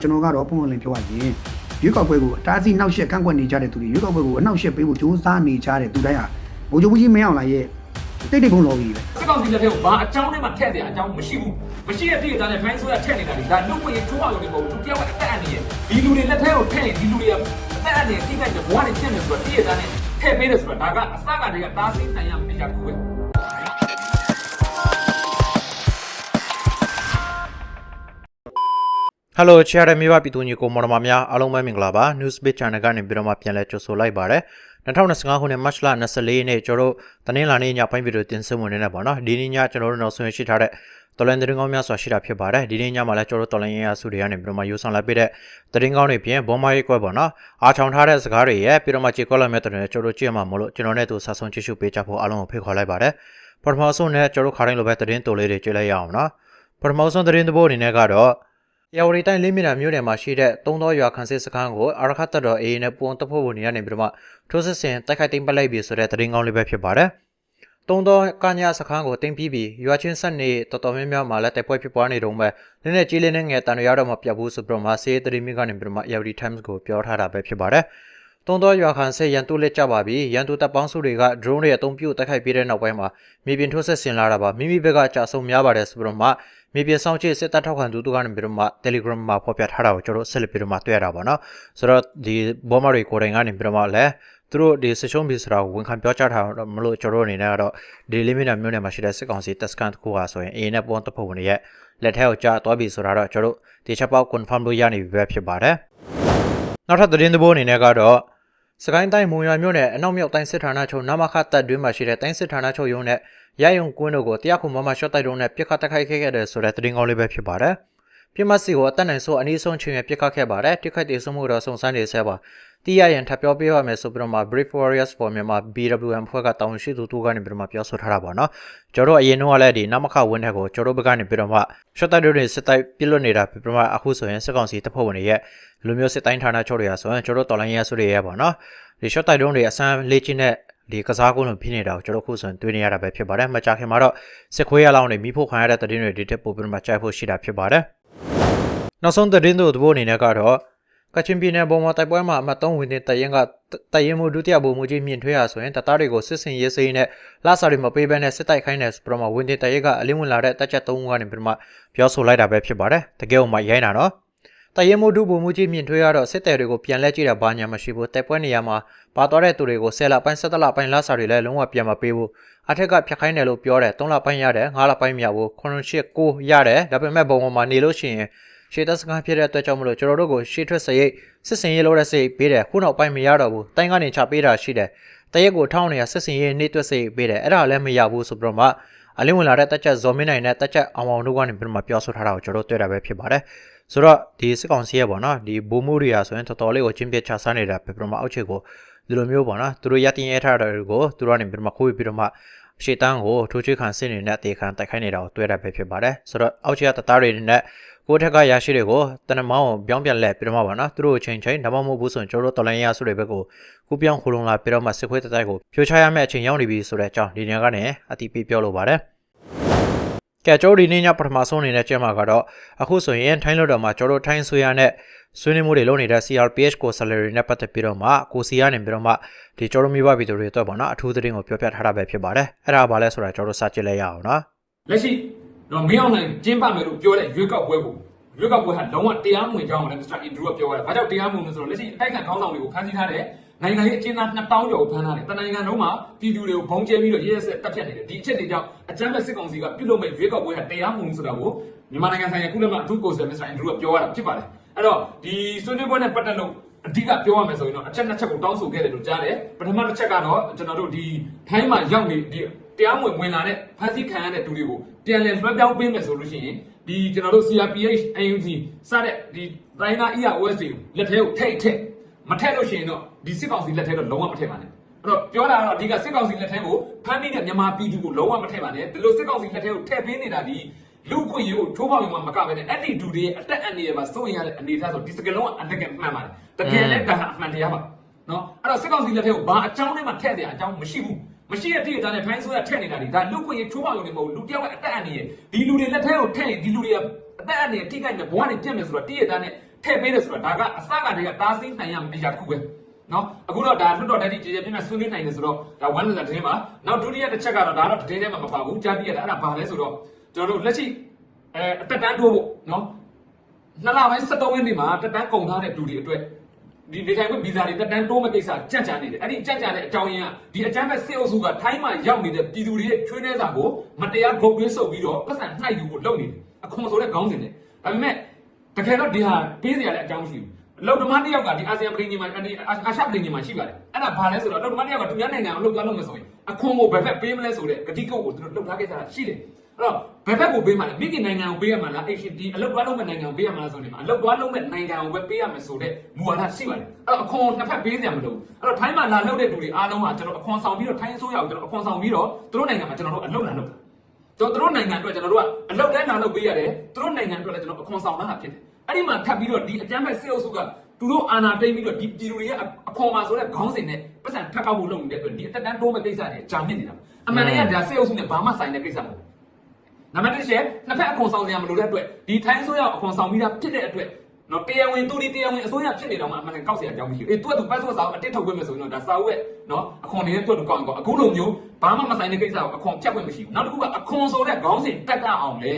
ကျွန်တော်ကတော့ပုံမှန်လင်းပြောရရင်ရွေးကောက်ပွဲကိုအတားအဆီးနှောက်ယှက်ကန့်ကွက်နေကြတဲ့သူတွေရွေးကောက်ပွဲကိုအနှောက်ယှက်ပေးဖို့ကြိုးစားနေကြတဲ့သူတိုင်းဟာဗိုလ်ချုပ်ကြီးမင်းအောင်လှိုင်ရဲ့တိတ်တိတ်ဖုံတော်ကြီးပဲစစ်ကောင်စီလက်ထက်ကိုဘာအကြောင်းနဲ့မှထည့်တဲ့အကြောင်းမရှိဘူးမရှိတဲ့တည်းကလည်းဖိုင်းဆိုရထည့်နေတာဒီဒါလူ့ဝင်ချိုးအောင်လို့မဟုတ်ဘူးသူတယောက်ကအသက်အန္တရာယ်ဒီလူတွေလက်ထက်ကိုထည့်ရင်ဒီလူတွေကအသက်အန္တရာယ်တိကျတဲ့ဘဝနဲ့ဖြစ်နေဆိုတော့တည်းကလည်းထည့်ပေးတယ်ဆိုတော့ဒါကအစကတည်းကတားဆီးနိုင်ရမယ့်အရာတစ်ခုပဲ ဟယ်လိုချာရမြေပါပြည်သူညီကိုမော်ဒမာများအားလုံးပဲမင်္ဂလာပါ Newsbit Channel ကနေပြီးတော့မှပြန်လည်ကြိုဆိုလိုက်ပါရစေ2025ခုနှစ် March လ24ရက်နေ့ကျွန်တော်တို့တနင်္လာနေ့ညပိုင်းဗီဒီယိုတင်ဆက်ဝင်နေတယ်ပေါ့နော်ဒီနေ့ညကျွန်တော်တို့နောက်ဆုံးရှိထားတဲ့တော်လန်သတင်းကောင်းများစွာရှိတာဖြစ်ပါတယ်ဒီနေ့ညမှာလည်းကျွန်တော်တို့တော်လန်ရင်းရစုတွေကနေပြီးတော့မှယူဆောင်လာပြတဲ့သတင်းကောင်းတွေပြင်ဘွန်မာရေးကွက်ပေါ့နော်အားချောင်ထားတဲ့စကားတွေရဲ့ပြီးတော့မှကြေကွက်လာမဲ့တဲ့ကျွန်တော်တို့ကြည့်ရမှာမလို့ကျွန်တော်နဲ့တူဆက်ဆုံးကြည့်ရှုပေးကြဖို့အားလုံးကိုဖိတ်ခေါ်လိုက်ပါတယ်ပထမဆုံးနဲ့ကျွန်တော်တို့ခါတိုင်းလိုပဲသတင်းတိုလေးတွေကြည့်လိုက်ရအောင်နော်ပထမဆုံးသတင်းသဘောအနေနဲ့ကတော့ ရဝတီတိုင်းလေးမြစ်တာမြို့နယ်မှာရှိတဲ့သုံးသောရွာခန်းစစ်စခန်းကိုအာရခတ်တပ်တော် AA နဲ့ပုံတပ်ဖွဲ့ဝင်တွေကနေပြီးတော့မှထိုးစစ်ဆင်တိုက်ခိုက်သိမ်းပိုက်လိုက်ပြီဆိုတဲ့သတင်းကောင်းလေးပဲဖြစ်ပါတယ်။သုံးသောကညာစခန်းကိုတင်ပြီးပြီးရွာချင်းဆက်နေတော်တော်များများမှာလည်းတိုက်ပွဲဖြစ်ပွားနေတုန်းပဲနည်းနည်းကြီးလေးနဲ့ငယ်တန်ရရတော့မှပြတ်ဘူးဆိုပြီးတော့မှစေးသတင်းမြစ်ကနေပြီးတော့မှရဝတီ Times ကိုပြောထားတာပဲဖြစ်ပါတယ်။သုံးသောရွာခန်းစစ်ရန်တူလက်ကြပါပြီရန်တူတပ်ပေါင်းစုတွေက drone တွေအသုံးပြုတိုက်ခိုက်ပြီးတဲ့နောက်ပိုင်းမှာမြေပြင်ထိုးစစ်ဆင်လာတာပါမိမိဘက်ကကြာဆုံးများပါတယ်ဆိုပြီးတော့မှ မြေပြင်ဆောင်ချစ်စစ်တပ်ထောက်ခံသူတို့ကနေပြီးတော့မှ Telegram မှာဖော်ပြထားတာကိုကျွန်တော်ဆက်လက်ပြီးတော့မှတွေ့ရတာပေါ့နော်ဆိုတော့ဒီဘောမတွေကိုယ်တိုင်ကနေပြီးတော့မှလည်းသူတို့ဒီစရှုံးပြီဆိုတာကိုဝန်ခံပြောကြားထားတော့မလို့ကျွန်တော်အနေနဲ့ကတော့ဒီလိမီနာမြို့နယ်မှာရှိတဲ့စစ်ကောင်စီတက်စကန်တခုဟာဆိုရင်အင်းနဲ့ပုံတပ်ဖွဲ့ဝင်တွေရဲ့လက်ထဲကိုကြားသွားပြီဆိုတာတော့ကျွန်တော်ဒီချက်ပေါက် confirm လို့ရနေပြီပဲဖြစ်ပါတယ်နောက်ထပ်သတင်းသဘောအနေနဲ့ကတော့ စကိုင်းတိုင်းမုံရွာမြို့နယ်အနောက်မြောက်တိုင်းစစ်ဌာနချုပ်နမခတပ်တွင်းမှာရှိတဲ့တိုင်းစစ်ဌာနချုပ်ရုံးနဲ့ရယုံကွင်းတို့ကိုတရားခုမမရှော့တိုက်တုံးနဲ့ပြစ်ခတ်တိုက်ခိုက်ခဲ့တဲ့ဆိုတဲ့သတင်းကောင်းလေးပဲဖြစ်ပါတယ်။ပြစ်မစီကိုအတက်နိုင်ဆိုအနည်းဆုံးချိန်ရပြစ်ခတ်ခဲ့ပါတယ်။တိခိုက်တည်ဆုံမှုတော့စုံစမ်းနေဆဲပါ။ တီးရရင်ထပ်ပြောပြရမယ်ဆိုပြီးတော့မှ Brave Warriors for Myanmar BWM ဖွဲ့ကတောင်းရှိသူတို့ကနေပြီးတော့မှပြောဆိုထားတာပါနော်။ကျွန်တော်အရင်တော့လည်းဒီနမခဝင်းထက်ကိုကျွန်တော်ဘက်ကနေပြီးတော့မှရှော့တိုက်တုံးတွေစစ်တိုက်ပြစ်လွတ်နေတာပြပြမအခုဆိုရင်စစ်ကောင်စီတပ်ဖွဲ့ဝင်တွေရဲ့လူမျိုးစစ်တိုင်းဌာနချုပ်တွေကဆိုရင်ကျွန်တော်တော်လိုင်းရဲဆုတွေရဲ့ပေါ့နော်။ဒီရှော့တိုက်တုံးတွေအစမ်းလေ့ကျင့်တဲ့ဒီကစားကုန်းလိုဖြစ်နေတာကိုကျွန်တော်ခုဆိုရင်တွေ့နေရတာပဲဖြစ်ပါတယ်။မကြခင်မှာတော့စစ်ခွေးရလောင်းနေမိဖို့ခံရတဲ့သတင်းတွေဒီတက်ပို့ပြီးမှကြိုက်ဖို့ရှိတာဖြစ်ပါတယ်။နောက်ဆုံးသတင်းတို့သဘောအနေနဲ့ကတော့ ကချင်ပြည်နယ်ပေါ်မှာတိုက်ပွဲမှာအမှတ်3ဝင်တဲ့တရင်ကတရင်မှုဒုတိယဗိုလ်မှူးကြီးမြင့်ထွေးရဆိုရင်တပ်သားတွေကိုစစ်စင်ရေးစိမ်းနဲ့လာစာတွေမပေးဘဲနဲ့စစ်တိုက်ခိုင်းတယ်ဆိုပြီးတော့မှဝင်တဲ့တရင်ကအလင်းဝင်လာတဲ့တပ်ချက်3ဦးကနေပြီးမှပြောဆိုလိုက်တာပဲဖြစ်ပါတယ်။တကယ်မှရိုင်းတာနော်။တရင်မှုဒုဗိုလ်မှူးကြီးမြင့်ထွေးရတော့စစ်တဲတွေကိုပြန်လက်ကြည့်တာဘာညာမရှိဘူးတိုက်ပွဲနေရာမှာပါသွားတဲ့သူတွေကို10လပိုင်း17လပိုင်းလာစာတွေလည်းလုံးဝပြန်မပေးဘူးအထက်ကဖြတ်ခိုင်းတယ်လို့ပြောတယ်3လပိုင်းရတယ်5လပိုင်းမရဘူး9 8 9ရတယ်ဒါပေမဲ့ဘုံပေါ်မှာနေလို့ရှိရင် ရှေ့သက်စကားဖြစ်တဲ့အတွက်ကြောင့်မလို့ကျွန်တော်တို့ကိုရှေ့ထွက်စရိတ်စစ်စင်ရေးလို့တဲ့စရိတ်ပေးတယ်ခုနောက်ပိုင်းမရတော့ဘူးတိုင်းကနေချပေးတာရှိတယ်တရက်ကိုထောင်းနေရစစ်စင်ရေးနေတွက်စရိတ်ပေးတယ်အဲ့ဒါလည်းမရဘူးဆိုပြီးတော့မှအလင်းဝင်လာတဲ့တက်ချက်ဇော်မင်းနိုင်နဲ့တက်ချက်အောင်အောင်တို့ကနေပြီးမှပြောဆိုထားတာကိုကျွန်တော်တို့တွေ့တာပဲဖြစ်ပါတယ်ဆိုတော့ဒီစစ်ကောင်စီရဲ့ပေါ့နော်ဒီဘိုးမိုးတွေရာဆိုရင်တော်တော်လေးကိုချင်းပြချဆန်းနေတာပဲပြမအောက်ချေကိုဒီလိုမျိုးပေါ့နော်သူတို့ရတင်ရထားတာတွေကိုသူတို့ကနေပြမခိုးပြီးတော့မှရှေ့တန်းကိုထိုးချွေးခံစစ်နေတဲ့အသေးခံတိုက်ခိုင်းနေတာကိုတွေ့ရပဲဖြစ်ပါတယ်ဆိုတော့အောက်ချေကတသားတွေနဲ့ ကိုထက်ကရရှိတွေကိုတနမောင်းကိုပြောင်းပြန်လဲပြတော့မှာပါနော်သူတို့ချိန်ချိန်ဒါမှမဟုတ်ဘူးဆိုရင်ကျွန်တော်တို့တော်လိုင်းရဆုတွေဘက်ကိုကူပြောင်းခလုံးလာပြတော့မှစစ်ခွေးတတိုက်ကိုဖြိုချရမယ့်အချိန်ရောက်နေပြီဆိုတဲ့အကြောင်းဒီနေရာကနေအတိပေးပြောလိုပါတယ်ကဲကျွန်တော်ဒီနေ့ညပထမဆုံးအနေနဲ့ကျင်းမှာကတော့အခုဆိုရင်ထိုင်းလို့တော့မှာကျွန်တော်ထိုင်းဆွေရနဲ့ဆွေးနွေးမှုတွေလုပ်နေတဲ့ CRPH ကို salary နဲ့ပတ်သက်ပြီးတော့မှကိုစီကနေပြီးတော့မှဒီကျွန်တော်မိဘဗီဒီယိုတွေတော့ပေါ့နော်အထူးသတင်းကိုပြောပြထားတာပဲဖြစ်ပါတယ်အဲ့ဒါဘာလဲဆိုတာကျွန်တော်စကြည့်လိုက်ရအောင်နော်လက်ရှိ တော့မင်းအောင်နိုင်ကျင်းပမယ်လို့ပြောတဲ့ရွေးကောက်ပွဲကိုရွေးကောက်ပွဲဟာလုံးဝတရားမဝင်ကြောင်းလည်း Mr. Andrew ကပြောရတယ်။ဘာကြောင့်တရားမဝင်လဲဆိုတော့လက်ရှိအတိုက်ခံခေါင်းဆောင်တွေကိုဖမ်းဆီးထားတဲ့နိုင်ငံရေးအကျဉ်းသား2000ကျော်ကိုဖမ်းထားတယ်။တနိုင်ငံလုံးမှာပြည်သူတွေကိုဘုံကျဲပြီးတော့ရဲရဲဆက်တပ်ဖြတ်နေတယ်။ဒီအချက်တွေကြောင့်အကြမ်းဖက်စစ်ကောင်စီကပြုလုပ်မဲ့ရွေးကောက်ပွဲဟာတရားမဝင်ဆိုတာကိုမြန်မာနိုင်ငံဆိုင်ရာကုလသမဂ္ဂအထူးကိုယ်စားလှယ် Mr. Andrew ကပြောရတာဖြစ်ပါတယ်။အဲ့တော့ဒီဆွေးနွေးပွဲနဲ့ပတ်သက်လို့အဓိကပြောရမယ်ဆိုရင်တော့အချက်နှစ်ချက်ကိုတောင်းဆိုခဲ့တယ်လို့ကြားတယ်။ပထမတစ်ချက်ကတော့ကျွန်တော်တို့ဒီထိုင်းမှာရောက်နေဒီ တရားမဝင်ဝင်လာတဲ့ဖမ်းဆီးခံရတဲ့သူတွေကိုပြန်လည်လွှဲပြောင်းပေးမယ်ဆိုလို့ရှိရင်ဒီကျွန်တော်တို့ CRPH AUG စတဲ့ဒီတိုင်းသား EROS တွေလက်ထဲကိုထိတ်ထိတ်မထက်လို့ရှိရင်တော့ဒီစစ်ကောင်စီလက်ထဲတော့လုံးဝမထက်ပါနဲ့အဲ့တော့ပြောတာကတော့ဒီကစစ်ကောင်စီလက်ထဲကိုဖမ်းနေတဲ့မြန်မာပြည်သူကိုလုံးဝမထက်ပါနဲ့ဒီလိုစစ်ကောင်စီလက်ထဲကိုထည့်ပေးနေတာဒီလူခွင့်ရေးကိုထိုးပေါက်ရုံမှာမကပဲနဲ့အဲ့ဒီဒူတွေရဲ့အသက်အန္တရာယ်မှာစိုးရင်ရတဲ့အနေအထားဆိုဒီစကလုံးကအတကယ်မှန်ပါတယ်တကယ်လည်းဒါဟာအမှန်တရားပါနော်အဲ့တော့စစ်ကောင်စီလက်ထဲကိုဘာအကြောင်းနဲ့မှထည့်တဲ့အကြောင်းမရှိဘူး မရှိတဲ့တည်းကနဲ့ဖိုင်းဆိုရထည့်နေတာဒီဒါလူခွင့်ရေးချိုးပေါက်ရုံနဲ့မဟုတ်လူတယောက်ကအသက်အန္တရာယ်ဒီလူတွေလက်ထဲကိုထည့်ရင်ဒီလူတွေကအသက်အန္တရာယ်ထိခိုက်မယ်ဘဝနဲ့ပြတ်မယ်ဆိုတော့တည်းရတဲ့နဲ့ထည့်ပေးတယ်ဆိုတာဒါကအစကတည်းကတားဆီးနိုင်ရမယ့်အရာတစ်ခုပဲနော်အခုတော့ဒါလွတ်တော်တက်တိကြေကြေပြင်းပြဆွေးနွေးနိုင်တယ်ဆိုတော့ဒါဝမ်းသာတဲ့တင်းပါနောက်ဒုတိယတစ်ချက်ကတော့ဒါတော့တင်းထဲမှာမပါဘူးကြားသိရတာအဲ့ဒါဘာလဲဆိုတော့ကျွန်တော်တို့လက်ရှိအဲအသက်တန်းတိုးဖို့နော်နှစ်လပိုင်း73ရက်နေ့မှာတက်တန်းကုန်ထားတဲ့လူတွေအတွက် ဒီဒီထိုင်ခွင့်ဗီဇာတွေတက်တန်းတိုးမဲ့ကိစ္စကြံ့ကြံ့နေတယ်အဲ့ဒီကြံ့ကြံ့တဲ့အကြောင်းရင်းကဒီအကြမ်းဖက်စစ်အုပ်စုကထိုင်းမှာရောက်နေတဲ့ပြည်သူတွေရဲ့ချွေးနှဲစာကိုမတရားဂုတ်သွင်းဆုပ်ပြီးတော့ပတ်စံနှိုက်ယူဖို့လုပ်နေတယ်အခွန်ဆိုတဲ့ခေါင်းစဉ်နဲ့ဒါပေမဲ့တကယ်တော့ဒီဟာပေးစရာလည်းအကြောင်းမရှိဘူးအလုပ်သမားတစ်ယောက်ကဒီအာဆီယံပြည်ညီမှာဒီအာရှပြည်ညီမှာရှိပါတယ်အဲ့ဒါဘာလဲဆိုတော့အလုပ်သမားတစ်ယောက်ကသူများနိုင်ငံအလုပ်သွားလုပ်မယ်ဆိုရင်အခွန်ကိုဘယ်ဘက်ပေးမလဲဆိုတဲ့ဂတိကုတ်ကိုသူတို့လုပ်ထားခဲ့ကြတာရှိတယ်အဲ့ တော့ဘယ်ဘက်ကိုပေးမှာလဲမိခင်နိုင်ငံကိုပေးရမှာလားအဲ့ဒီအလုပ်သွားလုပ်မဲ့နိုင်ငံကိုပေးရမှာလားဆိုရင်အလုပ်သွားလုပ်မဲ့နိုင်ငံကိုပဲပေးရမယ်ဆိုတဲ့မူဝါဒရှိပါတယ်အဲ့တော့အခွန်နှစ်ဖက်ပေးစရာမလိုဘူးအဲ့တော့ထိုင်းမှာလာလုပ်တဲ့လူတွေအားလုံးကကျွန်တော်အခွန်ဆောင်ပြီးတော့ထိုင်းအစိုးရကိုကျွန်တော်အခွန်ဆောင်ပြီးတော့သူတို့နိုင်ငံမှာကျွန်တော်တို့အလုပ်လာလုပ်တာကျွန်တော်တို့နိုင်ငံအတွက်ကျွန်တော်တို့ကအလောက်တန်းလာလုပ်ပေးရတယ်သူတို့နိုင်ငံအတွက်လည်းကျွန်တော်အခွန်ဆောင်လာတာဖြစ်တယ်အဲ့ဒီမှာထပ်ပြီးတော့ဒီအကြမ်းဖက်စစ်အုပ်စုကသူတို့အာဏာသိမ်းပြီးတော့ဒီပြည်သူတွေရဲ့အခွန်မှာဆိုတဲ့ခေါင်းစဉ်နဲ့ပတ်စံထပ်ကောက်ဖို့လုပ်နေတဲ့အတွက်ဒီအသက်တန်းတိုးမဲ့ကိစ္စတွေကြာမြင့်နေတာအမှန်တကယ်ဒါစစ်အုပ်စုနဲ့ဘာမှဆိုင်တဲ့ကိစ္စမဟုတ်ဘူး နံပါတ်1ချက်နှစ်ဖက်အခွန်ဆောင်စရာမလိုတဲ့အတွက်ဒီထိုင်းဆိုရအခွန်ဆောင်ပြီးတာဖြစ်တဲ့အတွက်နော်တရားဝင်သူဒီတရားဝင်အစိုးရဖြစ်နေတော့မှအမှန်တကယ်ကောက်စရာအကြောင်းမရှိဘူးအေးသူကသူပတ်စောစာအတစ်ထုတ်ခွင့်မယ်ဆိုရင်တော့ဒါစာအုပ်ရဲ့နော်အခွန်တွေနဲ့တွက်တူကောင်းကောအခုလိုမျိုးဘာမှမဆိုင်တဲ့ကိစ္စကိုအခွန်ဖြတ်ခွင့်မရှိဘူးနောက်တစ်ခုကအခွန်ဆိုတဲ့ခေါင်းစဉ်တက်ကြအောင်လေ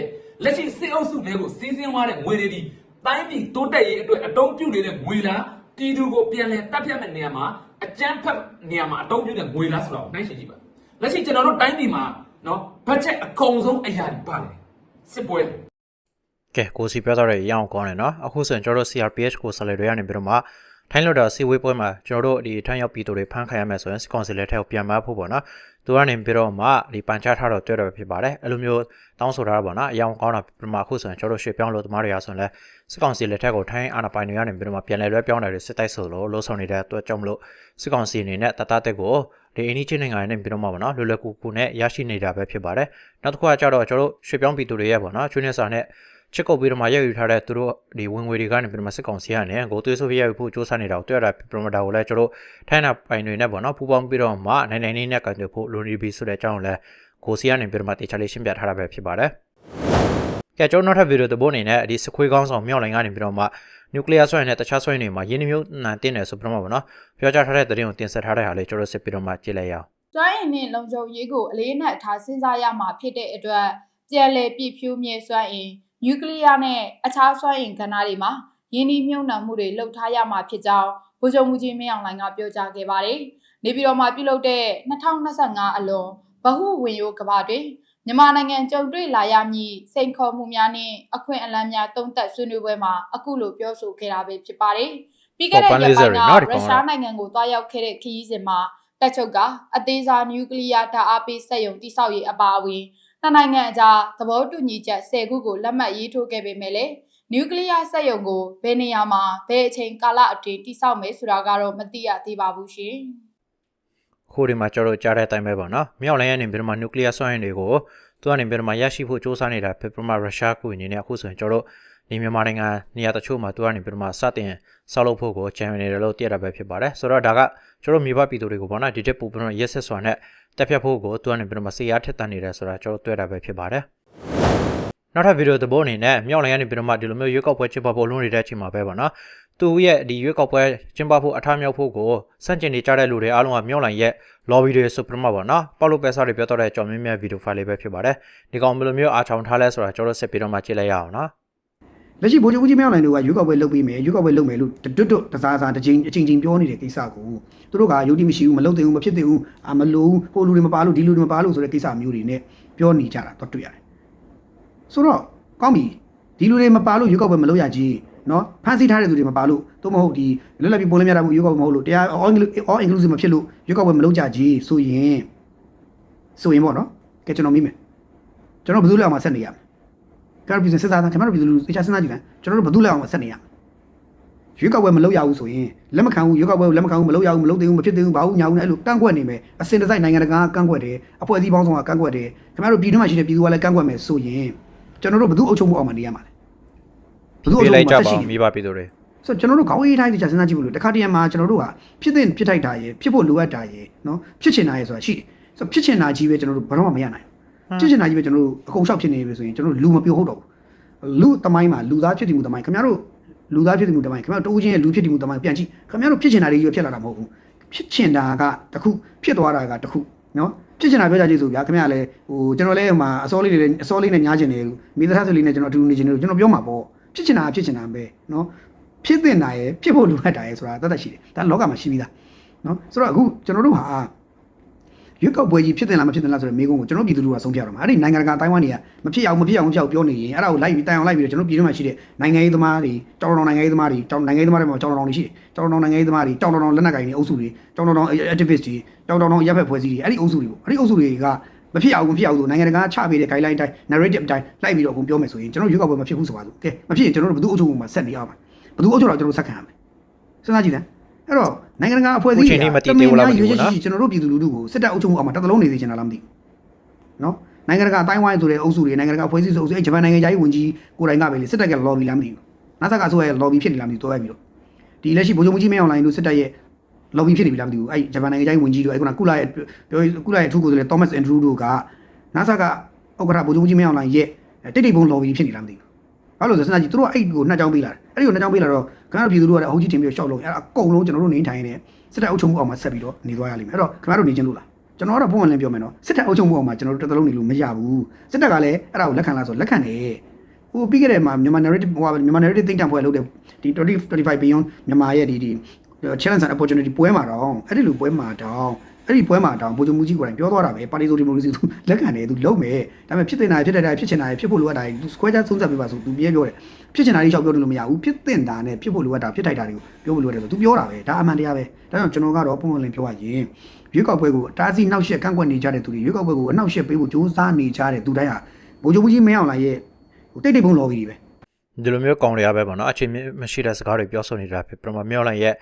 လက်ရှိစစ်အုပ်စုတွေကိုစီးစင်းသွားတဲ့ငွေတွေဒီတိုင်းပြည်တိုးတက်ရေးအတွက်အတုံးပြုနေတဲ့ငွေလားပြည်သူကိုပြန်လဲတပ်ဖြတ်မဲ့နေရာမှာအကြမ်းဖက်နေရာမှာအတုံးပြုတဲ့ငွေလားဆိုတော့နိုင်ရှိကြည့်ပါလက်ရှိကျွန်တော်တို့တိုင်းပြည်မှာနော် ဘတ်ဂျက်အကုန်ဆုံးအရာတွေပါတယ်စစ်ပွဲကဲကိုစီပြောတော့ရအောင်ကောင်းတယ်နော်အခုဆိုရင်ကျွန်တော်တို့ CRPH ကိုဆက်လက်တွေရနေပြီးတော့မှထိုင်းလွတ်တော်စီဝေးပွဲမှာကျွန်တော်တို့ဒီထိုင်းရောက်ပြည်သူတွေဖမ်းခံရမယ်ဆိုရင်စကွန်စီလက်ထက်ကိုပြန်မဖို့ပေါ့နော်သူကနေပြီးတော့မှဒီပန်ချထားတော့တွေ့တော့ဖြစ်ပါတယ်အဲ့လိုမျိုးတောင်းဆိုတာပေါ့နော်အယောင်ကောင်းတာပြမအခုဆိုရင်ကျွန်တော်တို့ရွှေပြောင်းလို့သမားတွေကဆိုရင်လဲစကွန်စီလက်ထက်ကိုထိုင်းအာဏာပိုင်တွေကနေပြီးတော့မှပြန်လဲလွဲပြောင်းတယ်စစ်တိုက်ဆိုလို့လို့ဆောင်နေတဲ့အတွက်ကြောင့်မလို့စကွန်စီအနေနဲ့တတတက်ကို ဒီအင်းကြီးနိုင်ငံနဲ့ပြီးတော့မှပေါ့နော်လွယ်လွယ်ကူကူနဲ့ရရှိနေတာပဲဖြစ်ပါတယ်နောက်တစ်ခုကကြတော့ကျွန်တော်တို့ရွှေပြောင်းပြည်သူတွေရဲ့ပေါ့နော်ချွေးနေစာနဲ့ချစ်ကုတ်ပြီးတော့မှရက်ယူထားတဲ့သူတို့ဒီဝင်ငွေတွေကနေပြီးတော့မှစစ်ကောင်စီကနေကိုသွေးဆိုးပြရက်ယူဖို့စ조사နေတာကိုတွေ့ရတာပရမတာကိုလည်းကျွန်တော်ထိုင်းနာပိုင်တွေနဲ့ပေါ့နော်ပူပေါင်းပြီးတော့မှနိုင်နိုင်လေးနဲ့ကန်တူဖို့လိုနေပြီဆိုတဲ့အကြောင်းကိုလည်းကိုစီကနေပြီးတော့မှတေချာလေးရှင်းပြထားတာပဲဖြစ်ပါတယ်။ ကဲကျွန်တော်နောက်ထပ်ဗီဒီယိုတစ်ပုဒ်အနေနဲ့ဒီစခွေးကောင်းဆောင်မြောက်လိုင်းကနေပြီးတော့မှနျူကလ িয়ার ဆွဲနဲ့တခြားဆွဲနေမှာရင်းနှီးမျိုးနံတင်းတယ်ဆိုပြီးတော့မှပေါ့နော်ပြောကြားထားတဲ့သတင်းကိုတင်ဆက်ထားတဲ့ဟာလေးကျွန်တော်စစ်ပြီးတော့မှကြည့်လိုက်ရအောင် ကျွမ်းရည်နဲ့လုံခြုံရေးကိုအလေးနက်ထားစဉ်းစားရမှာဖြစ်တဲ့အတွက်ပြန်လည်ပြည့်ဖြူးမြေစွမ်းအင်နျူကလ িয়ার နဲ့အခြားစွမ်းအင်ကဏ္ဍတွေမှာယင်းဒီမြုံနှံမှုတွေလှုပ်ထားရမှာဖြစ်ကြောင်းဗိုလ်ချုပ်မှုကြီးမင်းအောင်လှိုင်ကပြောကြားခဲ့ပါတယ်။နေပြည်တော်မှာပြုလုပ်တဲ့2025အလွန်ဗဟုဝင်ရိုးကမ္ဘာတွင် မြန်မာနိုင်ငံကြုံတွေ့လာရမည့်စိန်ခေါ်မှုများနှင့်အခွင့်အလမ်းများတုံ့တက်ဆွေးနွေးပွဲမှာအခုလိုပြောဆိုခဲ့တာပဲဖြစ်ပါတယ်။ပြီးခဲ့တဲ့ရက်ပိုင်းကရုရှားနိုင်ငံကိုတွားရောက်ခဲ့တဲ့ခရီးစဉ်မှာ တက်ချုပ်ကအသေးစားနျူကလ িয়ার ဓာတ်အားပေးစက်ရုံတိစောက်ရေးအပါအဝင်နှစ်နိုင်ငံအကြားသဘောတူညီချက်10ခုကိုလက်မှတ်ရေးထိုးခဲ့ပေမဲ့လည်းနျူကလ িয়ার စက်ရုံကိုဘယ်နေရာမှာဘယ်အချိန်ကာလအတွင်းတိစောက်မယ်ဆိုတာကတော့မသိရသေးပါဘူးရှင်။ ခိုးဒီမှာကျွန်တော်တို့ကြားတဲ့အတိုင်းပဲပေါ့နော်မြောက်လိုင်းကနေပြီးတော့မှနျူကလ িয়ার စွမ်းအင်တွေကိုသူကနေပြီးတော့မှရရှိဖို့စ조사နေတာဖြစ်ပြီးတော့မှရုရှားကူအနေနဲ့အခုဆိုရင်ကျွန်တော်တို့ဒီမြန်မာနိုင်ငံနေရာတချို့မှာသူကနေပြီးတော့မှစတင်ဆောက်လုပ်ဖို့ကိုဂျန်နေတယ်လို့သိရတာပဲဖြစ်ပါတယ်ဆိုတော့ဒါကကျွန်တော်မြေပပြည်သူတွေကိုပေါ့နော်ဒီတက်ပူပြီးတော့ရက်ဆက်စွာနဲ့တက်ဖြတ်ဖို့ကိုသူကနေပြီးတော့မှစေရထက်တန်နေတယ်ဆိုတာကျွန်တော်တွေ့တာပဲဖြစ်ပါတယ်နောက်ထပ်ဗီဒီယိုသဘောအနေနဲ့မြောက်လိုင်းကနေပြီးတော့မှဒီလိုမျိုးရွေးကောက်ပွဲချစ်ဖို့လုံးနေတဲ့အချိန်မှာပဲပေါ့နော် သူရဲ့ဒီရွေးကောက်ပွဲကျင်းပဖို့အထားမြောက်ဖို့ကိုစန့်ကျင်နေကြတဲ့လူတွေအားလုံးကမြောက်လိုင်းရဲ့ lobby တွေ supreme ပေါ့နော်ပေါလုပဲစားတွေပြောတော့တဲ့ကြောင်မြင့်မြတ်ဗီဒီယိုဖိုင်လေးပဲဖြစ်ပါတယ်ဒီကောင်ဘယ်လိုမျိုးအားချောင်ထားလဲဆိုတာကျွန်တော်ဆက်ပြီးတော့မှကြည့်လိုက်ရအောင်နော်လက်ရှိဗိုလ်ချုပ်ကြီးမင်းအောင်လှိုင်တို့ကရွေးကောက်ပွဲလုပ်ပြီးမယ်ရွေးကောက်ပွဲလုပ်မယ်လို့တွတ်တွတ်တစားစားတစ်ချိန်အချိန်ချင်းပြောနေတဲ့ကိစ္စကိုသူတို့ကယုံကြည်မရှိဘူးမလုပ်သင့်ဘူးမဖြစ်သင့်ဘူးအာမလို့ဟိုလူတွေမပါလို့ဒီလူတွေမပါလို့ဆိုတဲ့ကိစ္စမျိုးတွေနဲ့ပြောနေကြတာတော့တွေ့ရတယ်ဆိုတော့ကောင်းပြီဒီလူတွေမပါလို့ရွေးကောက်ပွဲမလုပ်ရကြီး နော်ဖန်ဆီးထားတဲ့လူတွေမပါလို့သို့မဟုတ်ဒီလွတ်လပ်ပြီးပုံလဲမြတာမှုရွေးကောက်ပွဲမဟုတ်လို့တရား all all inclusive မဖြစ်လို့ရွေးကောက်ပွဲမလုပ်ကြကြီးဆိုရင်ဆိုရင်ပေါ့နော်ကဲကျွန်တော်မိမယ်ကျွန်တော်ဘယ်သူလဲအောင်မဆက်နေရမလဲကျွန်တော်ပြည်စဉ်စစ်သားသားကျွန်တော်ပြည်သူလူသေချာစဉ်းစားကြည့်လိုက်ကျွန်တော်တို့ဘယ်သူလဲအောင်ဆက်နေရရွေးကောက်ပွဲမလုပ်ရဘူးဆိုရင်လက်မခံဘူးရွေးကောက်ပွဲကိုလက်မခံဘူးမလုပ်ရဘူးမလုပ်သေးဘူးမဖြစ်သေးဘူးဘာဘူးညာဘူးနဲ့အဲ့လိုကန့်ကွက်နေမယ်အစင်တစိုက်နိုင်ငံတကာကကန့်ကွက်တယ်အဖွဲ့အစည်းပေါင်းစုံကကန့်ကွက်တယ်ခင်ဗျားတို့ပြည်တွင်းမှာရှိတဲ့ပြည်သူကလည်းကန့်ကွက်မယ်ဆိုရင်ကျွန်တော်တို့ဘယ်သူအုပ်ချုပ်မှုအောက်မှာနေရမှာလဲ ဘယ်သူအုပ်ပြေးချုပ်လိုက်မှုကြမှာပါဆက်ရှိဦးနေမိဘပြည်သူတွေဆိုတော့ကျွန်တော်တို့ခေါင်းအေးတိုင်းသေချာစဉ်းစားကြည့်ဖို့လို့တခါတည်းမှာကျွန်တော်တို့ကဖြစ်တဲ့ဖြစ်ထိုက်တာရယ်ဖြစ်ဖို့လိုအပ်တာရယ်နော်ဖြစ်ချင်တာရယ်ဆိုတာရှိတယ်ဆိုတော့ဖြစ်ချင်တာကြီးပဲကျွန်တော်တို့ဘာတော့မှမရနိုင်ဘူးဖြစ်ချင်တာကြီးပဲကျွန်တော်တို့အကုန်လျှောက်ဖြစ်နေပြီဆိုရင်ကျွန်တော်တို့လူမပြောဟုတ်တော့ဘူးလူတမိုင်းမှာလူသားဖြစ်တည်မှုတမိုင်းခင်ဗျားတို့လူသားဖြစ်တည်မှုတမိုင်းခင်ဗျားတို့တိုးချင်းရဲ့လူဖြစ်တည်မှုတမိုင်းပြန်ကြည့်ခင်ဗျားတို့ဖြစ်ချင်တာတွေကြီးဖြစ်လာတာမဟုတ်ဘူးဖြစ်ချင်တာကတစ်ခုဖြစ်သွားတာကတစ်ခုနော်ဖြစ်ချင်တာပြောကြကြည့်ဆိုဗျာခင်ဗျားလည်းဟိုကျွန်တော်လည်းဟိုမှာအစောလေးတွေအစောလေးနဲ့ညားချင်တယ်လို့မိသားစုလေးနဲ့ကျွန်တော်အတူတူနေချင်တယ်လို့ကျွန်တော်ပြောမှာပေါ့ ဖြစ်ချင်တာဖြစ်ချင်တာပဲနော်ဖြစ်တင်တာရဲ့ဖြစ်ဖို့လိုအပ်တာရဲ့ဆိုတာတတ်တတ်ရှိတယ်ဒါလောကမှာရှိပြီးသားနော်ဆိုတော့အခုကျွန်တော်တို့ဟာရွက်ကောက်ပွဲကြီးဖြစ်တင်လားမဖြစ်တင်လားဆိုတဲ့မိကုန်းကိုကျွန်တော်ပြည်သူလူထုကဆုံးဖြတ်တော့မှာအဲ့ဒီနိုင်ငံတကာတိုင်းဝမ်တွေကမဖြစ်အောင်မဖြစ်အောင်မဖြစ်အောင်ပြောနေရင်အဲ့ဒါကိုလိုက်ပြီးတိုင်အောင်လိုက်ပြီးတော့ကျွန်တော်ပြည်တွင်းမှာရှိတဲ့နိုင်ငံရေးသမားတွေတောင်တောင်နိုင်ငံရေးသမားတွေတောင်နိုင်ငံရေးသမားတွေမှာတောင်တောင်တွေရှိတယ်တောင်တောင်နိုင်ငံရေးသမားတွေတောင်တောင်လက်နက်ကိုင်တွေအုပ်စုတွေတောင်တောင် activist တွေတောင်တောင်ရပ်ဖက်ဖွဲ့စည်းတွေအဲ့ဒီအုပ်စုတွေပေါ့အဲ့ဒီအုပ်စုတွေက မဖြစ်အောင်မဖြစ်အောင်ဆိုနိုင်ငံတကာချပေးတဲ့ guideline တိုင်း narrative တိုင်းလိုက်ပြီးတော့အကုန်ပြောမယ်ဆိုရင်ကျွန်တော်ရွက်ကောက်ပွဲမဖြစ်ဘူးဆိုပါစို့ကဲမဖြစ်ရင်ကျွန်တော်တို့ဘယ်သူအုပ်ချုပ်မှုမှာဆက်နေရအောင်ဘယ်သူအုပ်ချုပ်တော့ကျွန်တော်တို့ဆက်ခံရမယ်စဉ်းစားကြည့်တယ်အဲ့တော့နိုင်ငံတကာအဖွဲ့အစည်းတွေကကျွန်တော်တို့ပြည်သူလူထုကိုစစ်တပ်အုပ်ချုပ်မှုအောက်မှာတစ်သလုံးနေစေချင်တာလားမသိဘူးနော်နိုင်ငံတကာအတိုင်းဝိုင်းဆိုတဲ့အုပ်စုတွေနိုင်ငံတကာအဖွဲ့အစည်းဆိုအုပ်စုအဲဂျပန်နိုင်ငံသားကြီးဝန်ကြီးကိုယ်တိုင်ကပဲလေစစ်တပ်က lobby လားမသိဘူးနာဆာကဆိုရဲ lobby ဖြစ်နေလားမသိဘူးတွဲပြီးတော့ဒီလက်ရှိဗိုလ်ချုပ်မှုကြီးမင်းအောင်လိုင်းတို့စစ်တပ်ရဲ့ lobby ဖြစ်နေပြီလားမသိဘူးအဲဂျပန်နိုင်ငံသားကြီးဝန်ကြီးတို့အဲခုနကုလာရဲ့ပြောကုလာရဲ့အထူးကိုယ်စားလှယ် Thomas Andrew တို့ကနာဆာကဥက္ကဋ္ဌဗိုလ်ချုပ်မှုကြီးမင်းအောင်လိုင်းရဲ့တိတ်တိတ်ပုံ lobby ဖြစ်နေလားမသိဘူးဘာလို့လဲဆိုတော့စဉ်းစားကြည့်သူတို့ကအဲ့ကိုနှစ်ကြောင်းပေးလာတယ်အဲ့ဒီကိုနှစ်ကြောင်းပေးလာတော့ခင်ဗျားတို့ပြည်သူတို့ကလည်းအဟုတ်ကြီးတင်ပြီးရှောက်လို့အဲ့အကုန်လုံးကျွန်တော်တို့နေထိုင်နေစစ်တပ်အုပ်ချုပ်မှုအောက်မှာဆက်ပြီးတော့နေသွားရလိမ့်မယ်အဲ့တော့ခင်ဗျားတို့နေချင်းလို့လားကျွန်တော်ကတော့ပုံမှန်လင်းပြောမယ်နော်စစ်တပ်အုပ်ချုပ်မှုအောက်မှာကျွန်တော်တို့တစ်သလုံးနေလို့မရဘူးစစ်တပ်ကလည်းအဲ့ဒါကိုလက်ခံလားဆိုလက်ခံတယ်ဟိုပြီးခဲ့တဲ့မှာမြန်မာ narrative ဟိုမြန်မာ narrative think tank ဖွဲ့လုပ်တဲ့ဒီ20 25 beyond မြန်မာရဲ့ဒီဒီ challenge and opportunity ပွဲမှာတော့အဲ့ဒီလိုပွဲမှာတော့အဲ့ဒီပွဲမှာတော့ဗိုလ်ချုပ်မှုကြီးကိုယ်တိုင်ပြောသွားတာပဲပါတီဆိုဒီမိုကရေစီသူလက်ခံတယ်သူလုံးမယ်ဒါပေမဲ့ဖြစ်တင်တာဖြစ်တဲ့တိုင်းဖြစ်ချင်တာဖြစ်ဖို့လိုအပ်တာသူ square ချသုံးသပ်ပြပါဆိုသူပြဲပြောတယ်ဖြစ်ချင်တာကြီးရှောက်ပြောလို့မရဘူးဖြစ်တင်တာနဲ့ဖြစ်ဖို့လိုအပ်တာဖြစ်ထိုက်တာတွေကိုပြောဖို့လိုအပ်တယ်ဆိုသူပြောတာပဲဒါအမှန်တရားပဲဒါကြောင့်ကျွန်တော်ကတော့ပုံမှန်လင်းပြောရရင်ရွေးကောက်ပွဲကိုတားဆီးနှောက်ယှက်ကန့်ကွက်နေကြတဲ့သူတွေရွေးကောက်ပွဲကိုအနှောက်ယှက်ပေးဖို့ကြိုးစားနေကြတဲ့သူတိုင်းဟာဗိုလ်ချုပ်မှုကြီးမင်းအောင်လာရဲ့ဟိုတိတ်တိတ်ပုံလော်ပြီးပဲဒီလိုမျိုးကောင်တွေကပဲပေါ့နော်အချိန်မရှိတဲ့စကားတွေပြောဆိုနေတာဖြစ်ပြမမြောက်လိုက်ရဲ့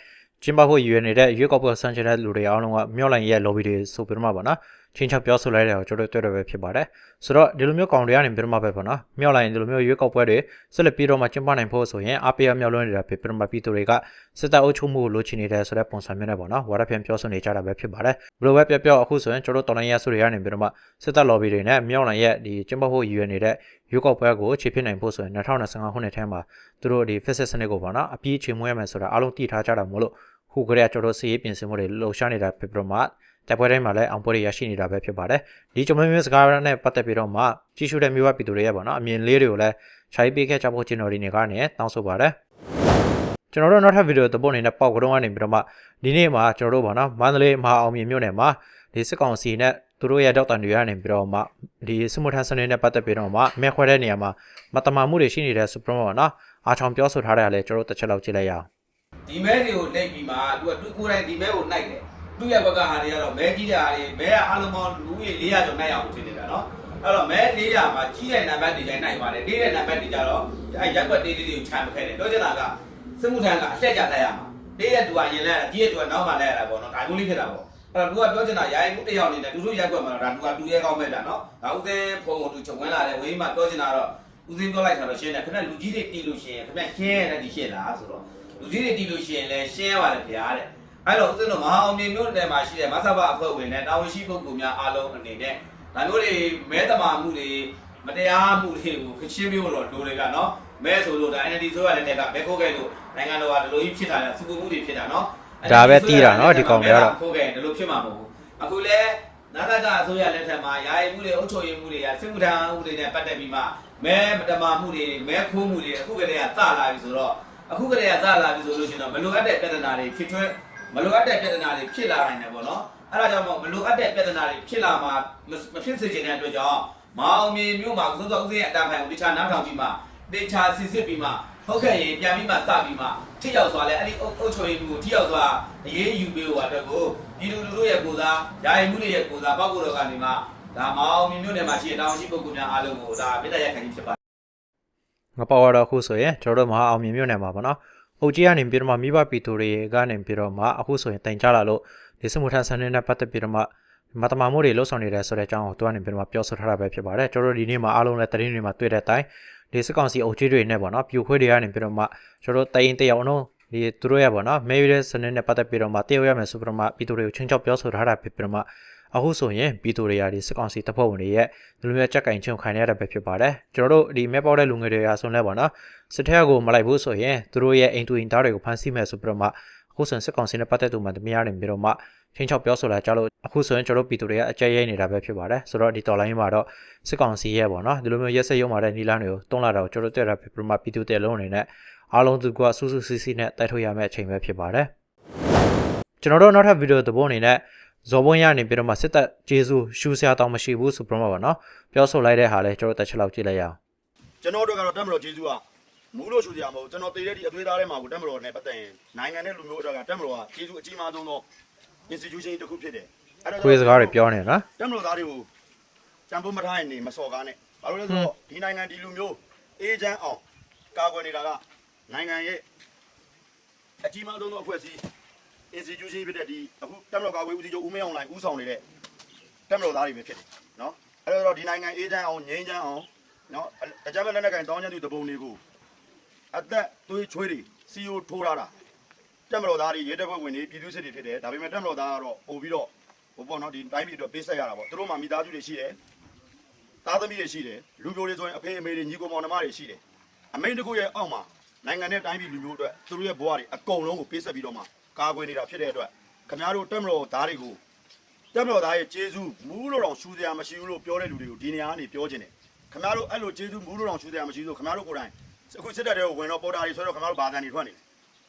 ကျင်းပဖို့ရည်ရွယ်နေတဲ့ရွေးကောက်ပွဲဆန်းချတဲ့လူတွေအားလုံးကမြောက်လိုက်ရဲ့ lobby တွေဆိုပြီးတော့မှပေါ့နော်ချင်းချောက်ပြောဆိုလိုက်တဲ့ကိုကျွန်တော်တို့တွေ့ရပဲဖြစ်ပါတယ်ဆိုတော့ဒီလိုမျိုးကောင်တွေကနေပြီးတော့မှပဲပေါ့နော်မြောက်လိုက်ရင်ဒီလိုမျိုးရွေးကောက်ပွဲတွေဆက်လက်ပြီးတော့မှကျင်းပနိုင်ဖို့ဆိုရင်အပေးအမြောက်လွှဲနေတာဖြစ်ပြီးတော့မှပြည်သူတွေကစစ်တပ်အုပ်ချုပ်မှုကိုလိုချင်နေတဲ့ဆိုတဲ့ပုံစံမျိုးနဲ့ပေါ့နော်ဝါရပြန်ပြောဆိုနေကြတာပဲဖြစ်ပါတယ်ဘယ်လိုပဲပြောပြောအခုဆိုရင်ကျွန်တော်တို့တော်လိုင်းရဆိုတွေကနေပြီးတော့မှစစ်တပ် lobby တွေနဲ့မြောက်လိုက်ရဲ့ဒီကျင်းပဖို့ရည်ရွယ်နေတဲ့ရွေးကောက်ပွဲကိုခြေဖြစ်နိုင်ဖို့ဆိုရင်2025ခုနှစ်ထဲမှာသူတို့ဒီ fixed စနစ်ကိုပေါ့နော်အပြည့်ချေမွေးရမယ်ဆိုတာအားလုံးသိထားကြတာမို့လို့ ခုကလေးကကျွန်တော်စီရေးပြင်ဆင်မှုတွေလှုပ်ရှားနေတာဖြစ်ပြီးတော့မှတိုက်ပွဲတိုင်းမှာလည်းအောင်ပွဲတွေရရှိနေတာပဲဖြစ်ပါတယ်ဒီကျွန်တော်မျိုးစကားနဲ့ပတ်သက်ပြီးတော့မှကြီးစုတဲ့မျိုးဝပြည်သူတွေရဲ့ပေါ့နော်အမြင်လေးတွေကိုလည်းခြိုက်ပေးခဲ့ကြဖို့ကျွန်တော်ဒီနေ့ကနေတောင်းဆိုပါတယ်ကျွန်တော်တို့နောက်ထပ်ဗီဒီယိုသဘောအနေနဲ့ပေါက်ကတော့ကနေပြီးတော့မှဒီနေ့မှာကျွန်တော်တို့ပေါ့နော်မန္တလေးမဟာအောင်မြင်မြို့နယ်မှာဒီစစ်ကောင်စီနဲ့သူတို့ရဲ့ဒေါက်တာတွေကနေပြီးတော့မှဒီစမှုထန်စနေနဲ့ပတ်သက်ပြီးတော့မှမဲခွဲတဲ့နေရာမှာမတမာမှုတွေရှိနေတဲ့စပရမောနော်အားချောင်ပြောဆိုထားတယ်လည်းကျွန်တော်တို့တစ်ချက်လောက်ကြည့်လိုက်ရအောင် ဒီမဲတွေကိုနှိပ်ပြီးမှသူကသူကိုယ်တိုင်ဒီမဲကိုနှိုက်တယ်သူ့ရဲ့ဘက်ကဟာတွေကတော့မဲကြီးတဲ့ဟာတွေမဲအားလုံးပေါင်းလူကြီး400ကျော်နှိုက်အောင်ဖြစ်နေတာနော်အဲ့တော့မဲ400မှာကြီးတဲ့နံပါတ်တွေတိုင်းနှိုက်ပါတယ်တေးတဲ့နံပါတ်တွေကြတော့အဲရက်ွက်တေးလေးတွေကိုခြံမခဲ့တယ်တော့ကျတာကစစ်မှုထမ်းကအလှည့်ကြလိုက်ရမှာတေးတဲ့သူကရင်လဲကြီးတဲ့သူကနောက်မှလဲရတာပေါ့နော်ဒါမျိုးလေးဖြစ်တာပေါ့အဲ့တော့သူကပြောချင်တာရိုင်းမှုတစ်ယောက်အနေနဲ့သူတို့ရက်ွက်မှာတော့ဒါသူကသူရဲကောင်းမဲ့တာနော်ဒါဥစဉ်ဖုန်းကိုသူချုပ်ဝင်လာတယ်ဝင်းမှာပြောချင်တာတော့ဥစဉ်ပြောလိုက်တာတော့ရှင်းတယ်ခင်ဗျလူကြီးတွေတီးလို့ရှင်းခင်ဗျရှင်းရတဲ့ဒီရှင်းလားဆိုတော့ လူကြီးတွေတီးလို့ရှိရင်လည်းရှင်းရပါတယ်ဗျာတဲ့အဲ့တော့ဦးဇင်းတို့မဟာအောင်မြေမြို့နယ်မှာရှိတဲ့မဆဘအဖွဲ့ဝင်နဲ့တာဝန်ရှိပုဂ္ဂိုလ်များအားလုံးအနေနဲ့ဒါမျိုးတွေမဲတမာမှုတွေမတရားမှုတွေကိုခချင်းမျိုးတော့လိုတွေကနော်မဲဆိုလို့ဒါ NLD ဆိုရတဲ့တက်ကဘဲခိုးခဲ့လို့နိုင်ငံတော်ကဒီလိုကြီးဖြစ်တာလေစုပုံမှုတွေဖြစ်တာနော်ဒါပဲတီးတာနော်ဒီကောင်တွေကတော့ခိုးခဲ့ဒီလိုဖြစ်မှာမဟုတ်ဘူးအခုလဲနာတကအစိုးရလက်ထက်မှာယာယီမှုတွေအုပ်ချုပ်ရေးမှုတွေကစစ်မှုထမ်းမှုတွေနဲ့ပတ်သက်ပြီးမှမဲမတမာမှုတွေမဲခိုးမှုတွေအခုကတည်းကစလာပြီဆိုတော့ အခုကတည်းကစလာပြီဆိုလို့ရှိရင်တော့မလိုအပ်တဲ့ပြဿနာတွေဖြစ်ထွန်းမလိုအပ်တဲ့ပြဿနာတွေဖြစ်လာနိုင်တယ်ပေါ့နော်အဲ့ဒါကြောင့်မို့မလိုအပ်တဲ့ပြဿနာတွေဖြစ်လာမှာမမဖြစ်စေချင်တဲ့အတွက်ကြောင့်မအောင်မြင်မျိုးမှာသုံးသောဥစဉ်အတန်ဖိုင်ကိုတခြားနားထောင်ပြီးမှတေချာစစ်စစ်ပြီးမှဟုတ်ကဲ့ရင်ပြန်ပြီးမှစပြီးမှထိရောက်သွားလဲအဲ့ဒီအုပ်ချုပ်ရေးမှုကိုထိရောက်သွားအရေးယူပေးဖို့အတွက်ကိုပြည်သူလူထုရဲ့ကိုယ်စားယာယီမှုတွေရဲ့ကိုယ်စားပောက်ကိုယ်တော်ကနေမှဒါမအောင်မြင်မျိုးနယ်မှာရှိတဲ့တာဝန်ရှိပုဂ္ဂိုလ်များအားလုံးကိုဒါမေတ္တာရပ်ခံခြင်းဖြစ်ပါ ငပါဝါတော့အခုဆိုရင်ကျွန်တော်တို့မဟာအောင်မြင်မြို့နယ်မှာပေါ့နော်။အုတ်ကြီးကနေပြီးတော့မှမိဘပြည်သူတွေကနေပြီးတော့မှအခုဆိုရင်တိုင်ကြလာလို့ဒီစမှုထန်ဆန်နဲ့ပတ်သက်ပြီးတော့မှမတမာမှုတွေလှုပ်ဆောင်နေတယ်ဆိုတဲ့အကြောင်းကိုသူကနေပြီးတော့မှပြောဆိုထားတာပဲဖြစ်ပါတယ်။ကျွန်တော်တို့ဒီနေ့မှာအားလုံးလည်းတရင်တွေမှာတွေ့တဲ့အတိုင်းဒီစစ်ကောင်စီအုတ်ကြီးတွေနဲ့ပေါ့နော်ပြူခွေးတွေကနေပြီးတော့မှကျွန်တော်တို့တိုင်တယောက်လုံးဒီသူတို့ရဲ့ပေါ့နော်မဲရတဲ့စနစ်နဲ့ပတ်သက်ပြီးတော့မှတယောက်ရမယ်ဆိုပြီးတော့မှပြည်သူတွေကိုချင်းချောက်ပြောဆိုထားတာဖြစ်ပြီးတော့မှ အခုဆိုရင်ပြည်သူတွေရာဒီစစ်ကောင်စီတပ်ဖွဲ့ဝင်တွေရဲ့ဒီလိုမျိုးကြက်ကင်ချုံခံရတာပဲဖြစ်ပါတယ်ကျွန်တော်တို့ဒီမဲပေါက်တဲ့လူငယ်တွေရာဆိုလဲပေါ့နော်စစ်ထက်ကိုမလိုက်ဘူးဆိုရင်သူတို့ရဲ့အိမ်တူအိမ်သားတွေကိုဖမ်းဆီးမယ်ဆိုပြီးတော့မှအခုဆိုရင်စစ်ကောင်စီနဲ့ပတ်သက်သူမှတမရနေပြီးတော့မှချင်းချောက်ပြောဆိုတာကြလို့အခုဆိုရင်ကျွန်တော်တို့ပြည်သူတွေကအကြက်ရိုက်နေတာပဲဖြစ်ပါတယ်ဆိုတော့ဒီတော်လိုင်းမှာတော့စစ်ကောင်စီရဲ့ပေါ့နော်ဒီလိုမျိုးရက်စက်ရုံမာတဲ့နီလန်းတွေကိုတွန်းလာတာကိုကျွန်တော်တို့တွေ့တာဖြစ်ပြီးတော့မှပြည်သူတွေလုံးအနေနဲ့အားလုံးသူကစူးစူးစီးစီးနဲ့တိုက်ထုတ်ရမယ့်အချိန်ပဲဖြစ်ပါတယ်ကျွန်တော်တို့နောက်ထပ်ဗီဒီယိုသဘောအနေနဲ့ ဇော်ဘွန်းရနေပြီးတော့မှစစ်တပ်ဂျေဇူးရှူဆရာတောင်မရှိဘူးဆိုပြီးတော့မှပေါ့နော်ပြောဆိုလိုက်တဲ့ဟာလဲကျွန်တော်တို့တစ်ချက်လောက်ကြည့်လိုက်ရအောင်ကျွန်တော်တို့ကတော့တက်မတော်ကျေးဇူးကမူးလို့ရှူကြရမဟုတ်ကျွန်တော်တည်တဲ့ဒီအသွေးသားထဲမှာကိုတက်မတော်နဲ့ပတ်သက်ရင်နိုင်ငံနဲ့လူမျိုးအတွက်ကတက်မတော်ကကျေးဇူးအကြီးမားဆုံးသော institution တစ်ခုဖြစ်တယ်အဲ့ခွေးစကားတွေပြောနေနော်တက်မတော်သားတွေကိုကြံဖို့မထားရင်နေမစော်ကားနဲ့ဘာလို့လဲဆိုတော့ဒီနိုင်ငံဒီလူမျိုးအေဂျင့်အောင်ကာကွယ်နေတာကနိုင်ငံရဲ့အကြီးမားဆုံးသောအဖွဲ့အစည်း institution ဖြစ်တဲ့ဒီအခုတက်မတော်ကာကွယ်ဦးစီးချုပ်ဦးမင်းအောင်လှိုင်ဦးဆောင်နေတဲ့တက်မတော်သားတွေပဲဖြစ်တယ်နော်အဲ့တော့ဒီနိုင်ငံအေဂျင့်အောင်ငြိမ်းချမ်းအောင်နော်အကြမ်းဖက်လက်နက်ကိုင်တောင်းကျမ်းသူတပုံတွေကိုအသက်သွေးချွေးတွေစီယိုထိုးထားတာတက်မတော်သားတွေရဲတပ်ဖွဲ့ဝင်တွေပြည်သူစစ်တွေဖြစ်တယ်ဒါပေမဲ့တက်မတော်သားကတော့ပို့ပြီးတော့ဟိုပေါ့နော်ဒီတိုင်းပြည်အတွက်ပေးဆက်ရတာပေါ့သူတို့မှမိသားစုတွေရှိတယ်သားသမီးတွေရှိတယ်လူမျိုးတွေဆိုရင်အဖေအမေတွေညီကိုမောင်နှမတွေရှိတယ်အမိန်တကူရဲ့အောက်မှာနိုင်ငံနဲ့တိုင်းပြည်လူမျိုးအတွက်သူတို့ရဲ့ဘဝတွေအကုန်လုံးကိုပေးဆက်ပြီးတော့မှ ကာကွယ်နေတာဖြစ်တဲ့အတွက်ခင်ဗျားတို့တက်မတော်သားတွေကိုတက်မတော်သားရဲ့ကျေးဇူးမူးလို့တော့ရှူစရာမရှိဘူးလို့ပြောတဲ့လူတွေကိုဒီနေရာကနေပြောခြင်းတယ်ခင်ဗျားတို့အဲ့လိုကျေးဇူးမူးလို့တော့ရှူစရာမရှိဘူးဆိုခင်ဗျားတို့ကိုယ်တိုင်အခုစစ်တပ်တွေကိုဝင်တော့ပေါ်တာတွေဆိုတော့ခင်ဗျားတို့ဘာသာနေထွက်နေတယ်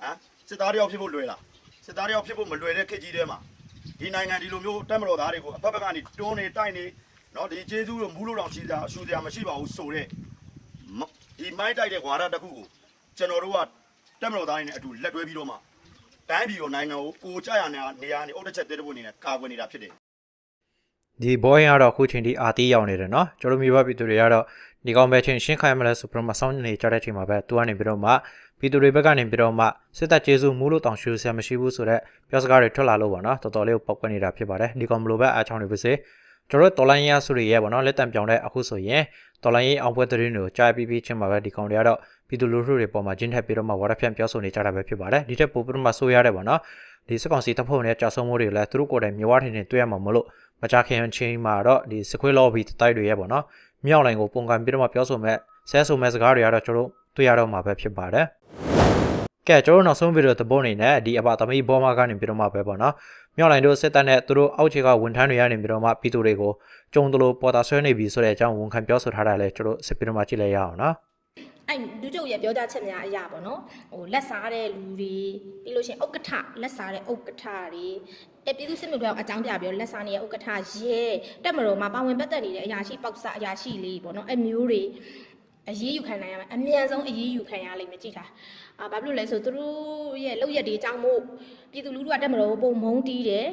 ဟမ်စစ်သားတယောက်ဖြစ်ဖို့လွယ်လားစစ်သားတယောက်ဖြစ်ဖို့မလွယ်တဲ့ခေတ်ကြီးထဲမှာဒီနိုင်ငံဒီလိုမျိုးတက်မတော်သားတွေကိုအဖက်ဖက်ကနေတွန်းနေတိုက်နေနော်ဒီကျေးဇူးတို့မူးလို့တော့ရှိတာရှူစရာမရှိပါဘူးဆိုတော့ဒီမိုင်းတိုက်တဲ့ဝါဒတစ်ခုကိုကျွန်တော်တို့ကတက်မတော်သားတွေနဲ့အတူလက်တွဲပြီးတော့မှ တိုင်းပြည်ကိုနိုင်ငံကိုကိုကြရနေနေရာနေအုတ်တစ်ချက်တဲတဲ့ဘုံနေနဲ့ကာကွယ်နေတာဖြစ်တယ်ဒီဘောရင်ကတော့အခုချိန်ထိအာတီးရောက်နေတယ်နော်ကျွန်တော်မျိုးဘပြည်သူတွေကတော့ဒီကောင်ပဲချင်းရှင်းခိုင်းမလဲဆိုပြီးတော့မှစောင်းနေကြတဲ့ချိန်မှာပဲသူကနေပြီးတော့မှပြည်သူတွေဘက်ကနေပြီးတော့မှစစ်တပ်ကျေးဇူးမူးလို့တောင်ရှူဆရာမရှိဘူးဆိုတော့ပြောစကားတွေထွက်လာလို့ပေါ့နော်တော်တော်လေးကိုပောက်ကွက်နေတာဖြစ်ပါတယ်ဒီကောင်ဘလိုပဲအားချောင်းနေပါစေကျွန်တော်တို့တော်လိုင်းရဆိုတွေရဲ့ပေါ့နော်လက်တံပြောင်းတဲ့အခုဆိုရင်တော်လိုင်းရေးအောင်ပွဲသတင်းတွေကိုကြားပြီးပြီးချင်းမှာပဲဒီကောင်တွေကတော့ ပြည်သူလူထုတွေပေါ်မှာဂျင်းထက်ပြီးတော့မှဝါရဖြန့်ပြောဆိုနေကြတာပဲဖြစ်ပါတယ်ဒီထက်ပိုပြီးတော့မှဆိုးရတယ်ပေါ့နော်ဒီစကောင်စီတပ်ဖွဲ့နဲ့ကြာဆုံးမှုတွေလည်းသူတို့ကိုယ်တိုင်မြေဝါထင်နေတွေ့ရမှာမလို့မကြခင်ချင်းမှာတော့ဒီစခွေးလော်ဘီတိုက်တွေရဲ့ပေါ့နော်မြောက်လိုင်ကိုပုံကံပြီးတော့မှပြောဆိုမဲ့ဆဲဆိုမဲ့စကားတွေကတော့ကျွန်တော်တို့တွေ့ရတော့မှာပဲဖြစ်ပါတယ်ကဲကျွန်တော်တို့နောက်ဆုံးဗီဒီယိုသဘောအနေနဲ့ဒီအပသမီးဘောမကနေပြီးတော့မှပဲပေါ့နော်မြောက်လိုင်တို့စစ်တပ်နဲ့သူတို့အောက်ခြေကဝန်ထမ်းတွေရနေပြီးတော့မှပြည်သူတွေကိုကြုံတလို့ပေါ်တာဆွဲနေပြီဆိုတဲ့အကြောင်းဝန်ခံပြောဆိုထားတာလဲကျွန်တော်စစ်ပြီးတော့မှကြည့်လိုက်ရအောင်နော် အဲ့လူကျုပ်ရဲ့ပြောကြချက်များအရာပေါ့နော်ဟိုလက်စားတဲ့လူတွေပြီးလို့ရှိရင်ဥက္ကဋ္ဌလက်စားတဲ့ဥက္ကဋ္ဌတွေအဲပြည်သူစစ်မှုတွေအကြောင်းပြပြီးတော့လက်စားနေတဲ့ဥက္ကဋ္ဌရဲတက်မတော်မှာပါဝင်ပတ်သက်နေတဲ့အရာရှိပေါက်စအရာရှိလေးပေါ့နော်အဲမျိုးတွေအရေးယူခံနိုင်ရမယ်အမြန်ဆုံးအရေးယူခံရလိမ့်မယ်ကြည့်တာအာဘာဖြစ်လို့လဲဆိုသူတို့ရဲ့လောက်ရက်တွေအကြောင်းမို့ပြည်သူလူထုကတက်မတော်ကိုပုံမုန်းတီးတယ်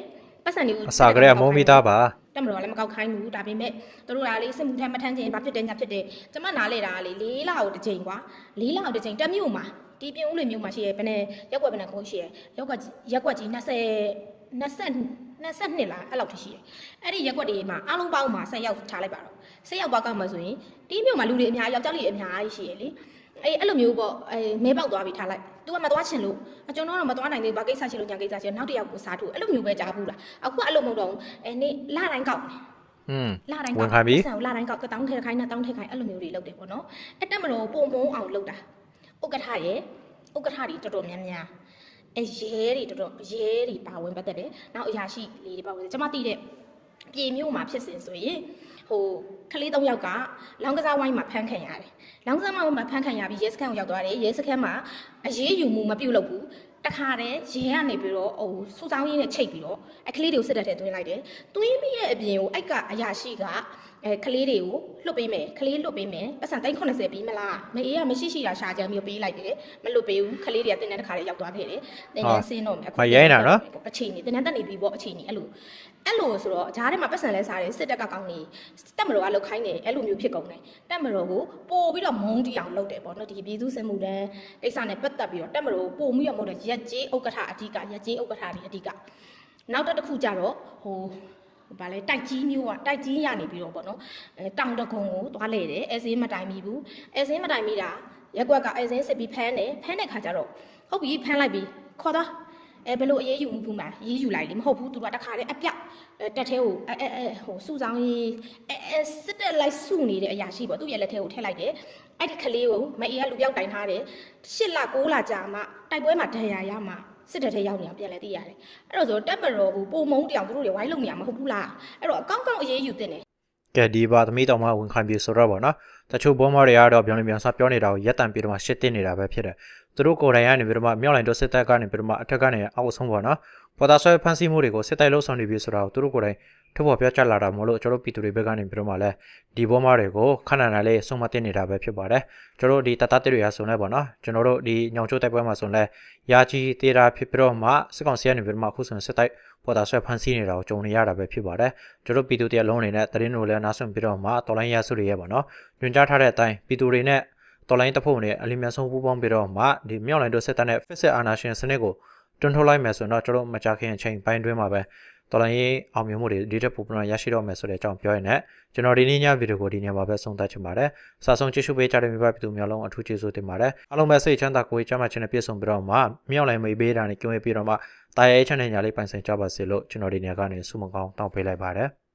ပတ်စံတွေကိုအစာကလေးကမုံမိသားပါ တက်မတော်ကလည်းမကောက်ခိုင်းဘူးဒါပေမဲ့တို့ကလေစစ်မှုထမ်းမထမ်းခြင်းဘာဖြစ်တယ်ညာဖြစ်တယ်ကျမနားလေတာကလေလေးလကိုတစ်ချိန်ကွာလေးလကိုတစ်ချိန်တက်မြို့မှာဒီပြင်ဦးလွေမြို့မှာရှိရဲဘယ်နဲ့ရက်ွက်ဘယ်နဲ့ခုံးရှိရဲရက်ွက်ရက်ွက်ကြီး20 20 22လားအဲ့လောက်ထိရှိတယ်အဲ့ဒီရက်ွက်တွေမှာအားလုံးပေါင်းမှာဆက်ရောက်ထားလိုက်ပါတော့ဆက်ရောက်သွားကောက်မှာဆိုရင်ဒီမြို့မှာလူတွေအများကြီးယောက်ျားလေးအများကြီးရှိရလေ အေးအဲ့လိုမျိုးပေါ့အဲမဲပေါက်သွားပြီထားလိုက် तू ကမသွားချင်လို့အကျွန်တော်ကတော့မသွားနိုင်သေးဘူးဘာကိစ္စရှိလို့ညာကိစ္စရှိလို့နောက်တစ်ယောက်ကိုစားထုတ်အဲ့လိုမျိုးပဲကြားဘူးလားအခုကအဲ့လိုမဟုတ်တော့ဘူးအဲနေ့လတိုင်းကောက်တယ် อืม လာတိုင်း ဝန်ခံပြီ ဆန်ကိုလာတိုင်းကောက်တောင်းထဲခိုင်းနဲ့တောင်းထဲခိုင်းအဲ့လိုမျိုးတွေလုပ်တယ်ပေါ့နော်အဲ့တက်မလို့ပုံပုံအောင်လုပ်တာဥက္ကဋ္ဌရဲ့ဥက္ကဋ္ဌတွေတော်တော်များများအဲရဲတွေတော်တော်ရဲတွေပါဝင်ပတ်သက်တယ်နောက်အရာရှိလေးတွေပါဝင်တယ်ကျွန်မသိတဲ့ပြေမျိုးမှာဖြစ်စဉ်ဆိုရင် ဟိုကလေး၃ယောက်ကလောင်းကစားဝိုင်းမှာဖမ်းခံရတယ်လောင်းကစားဝိုင်းမှာဖမ်းခံရပြီးရဲစခန်းကိုရောက်သွားတယ်ရဲစခန်းမှာအရေးယူမှုမပြုတ်လုပ်ဘူးတခါတည်းရဲကနေပြီးတော့ဟိုစူဆောင်းရင်းနဲ့ချိတ်ပြီးတော့အခလေးတွေကိုစစ်တပ်ထဲသွင်းလိုက်တယ်သွင်းပြီးရဲ့အပြင်ကိုအိုက်ကအရာရှိက အဲကလေးတွေကိုလွတ်ပေးမယ်ကလေးလွတ်ပေးမယ်ပတ်စံ380ပြီးမလားမအေးကမရှိရှိတာရှာကြမ်းပြီးပေးလိုက်တယ်မလွတ်ပေးဘူးကလေးတွေကတင်းတဲ့တခါလေးရောက်သွားခဲ့တယ်တင်းနေစင်းတော့အခုအခြေအနေတင်းတဲ့နေပြီးပေါ့အခြေအနေအဲ့လိုအဲ့လိုဆိုတော့ဂျားထဲမှာပတ်စံလဲစားတယ်စစ်တပ်ကကောင်းနေတက်မတော်ကလောက်ခိုင်းတယ်အဲ့လိုမျိုးဖြစ်ကုန်တယ်တက်မတော်ကိုပို့ပြီးတော့မုန်းတီအောင်လုပ်တယ်ပေါ့နော်ဒီပြည်သူစစ်မှုတန်းကိစ္စနဲ့ပတ်သက်ပြီးတော့တက်မတော်ကိုပို့ပြီးတော့မဟုတ်တော့ရက်ကြီးဥက္ကဋ္ဌအဓိကရက်ကြီးဥက္ကဋ္ဌတွေအဓိကနောက်တစ်ခုကြတော့ဟို ဗာလဲတိုက်ကြီးမျိုးอ่ะတိုက်ကြီးရနေပြီးတော့ပေါ့နော်အဲတောင်တကုံကိုသွားလဲတယ်အဲစင်းမတိုင်မိဘူးအဲစင်းမတိုင်မိတာရက်ကွက်ကအဲစင်းစစ်ပြီးဖမ်းတယ်ဖမ်းတဲ့ခါကျတော့ဟုတ်ပြီဖမ်းလိုက်ပြီခေါ်သွားအဲဘယ်လိုအရေးယူမှုဘူးမှာရေးယူလိုက်လေမဟုတ်ဘူးသူကတခါတည်းအပြောက်အဲတက်သေးကိုအဲအဲအဲဟိုစုဆောင်ရေးအဲအဲစစ်တက်လိုက်စုနေတဲ့အရာရှိပေါ့သူ့ရဲ့လက်ထဲကိုထည့်လိုက်တယ်အဲ့ဒီကလေးကိုမအေးကလူပြောက်တိုင်ထားတယ်၈လ9လကြာမှတိုက်ပွဲမှာဒဏ်ရာရမှ စစ်တပ်ထဲရောက်နေအောင်ပြန်လဲသိရတယ်အဲ့တော့ဆိုတက်မတော်ဘူးပုံမုံတောင်သူတို့တွေဝိုင်းလုံနေရမှာမဟုတ်ဘူးလားအဲ့တော့အကောင့်ကောင့်အရေးယူတင်တယ်ကဲဒီပါသမီးတော်မဝင်ခံပြီးဆိုတော့ဗောနော်တချို့ဘောမောတွေကတော့ပြောင်းနေပြန်စပြောနေတာကိုရက်တန်ပြီးတော့မှရှစ်တင်နေတာပဲဖြစ်တယ်သူတို့ကိုယ်တိုင်ကနေပြီးတော့မှမြောက်လိုင်းတို့စစ်တပ်ကနေပြီးတော့မှအထက်ကနေအောက်ဆုံးဗောနော်ပေါ်သားဆွဲဖန်ဆီးမှုတွေကိုစစ်တိုက်လို့ဆောင်နေပြီဆိုတော့သူတို့ကိုယ်တိုင် ထုတ်ဖော်ပြောကြလာတာမလို့ကျွန်တော်တို့ပြည်သူတွေဘက်ကနေပြီးတော့မှလည်းဒီဘောမောတွေကိုခဏနာလေးဆုံးမတင်နေတာပဲဖြစ်ပါတယ်ကျွန်တော်တို့ဒီတတတက်တွေကဆိုနေဗောနော်ကျွန်တော်တို့ဒီညောင်ချိုးတိုက်ပွဲမှာဆိုလဲယာကြီးတေးတာဖြစ်ပြီးတော့မှစစ်ကောင်စီကနေပြီးတော့မှအခုဆိုရင်စစ်တိုက်ပေါ်သားဆွဲဖန်ဆီးနေတာကိုကြုံနေရတာပဲဖြစ်ပါတယ်ကျွန်တော်ပြည်သူတရားလုံးအနေနဲ့သတင်းတွေလည်းနားဆွင့်ပြီးတော့မှတော်လိုင်းရဆုတွေရဲ့ပေါ့နော်ညွှန်ကြားထားတဲ့အတိုင်းပြည်သူတွေနဲ့တော်လိုင်းတစ်ဖို့နဲ့အလင်းမြတ်ဆုံးပူးပေါင်းပြီးတော့မှဒီမြောက်လိုင်းတို့စစ်တပ်နဲ့ဖက်စစ်အာဏာရှင်စနစ်ကိုတွန်းထုတ်လိုက်မယ်ဆိုတော့ကျွန်တော်မကြခင်အချိန်ပိုင်းတွင်းမှာပဲ တော်လိုင်းရေးအောင်မြင်မှုတွေဒီတက်ပူပနရရှိတော့မယ်ဆိုတဲ့အကြောင်းပြောရင်းနဲ့ကျွန်တော်ဒီနေ့ညဗီဒီယိုကိုဒီနေ့မှာပဲဆုံးသတ်ချင်ပါတယ်။စာဆုံးကြည့်ရှုပေးကြတဲ့မိဘပြည်သူများလုံးအထူးကျေးဇူးတင်ပါတယ်။အားလုံးပဲစိတ်ချမ်းသာကိုယ်ချမ်းသာခြင်းနဲ့ပြည့်စုံပြီးတော့မှမြောက်လိုင်းမိပေးတာနဲ့ကြုံရပြီးတော့မှတာယာရေးချမ်းတဲ့ညာလေးပိုင်ဆိုင်ကြပါစေလို့ကျွန်တော်ဒီနေ့ကနေဆုမကောင်းတောင်းပေးလိုက်ပါတယ်။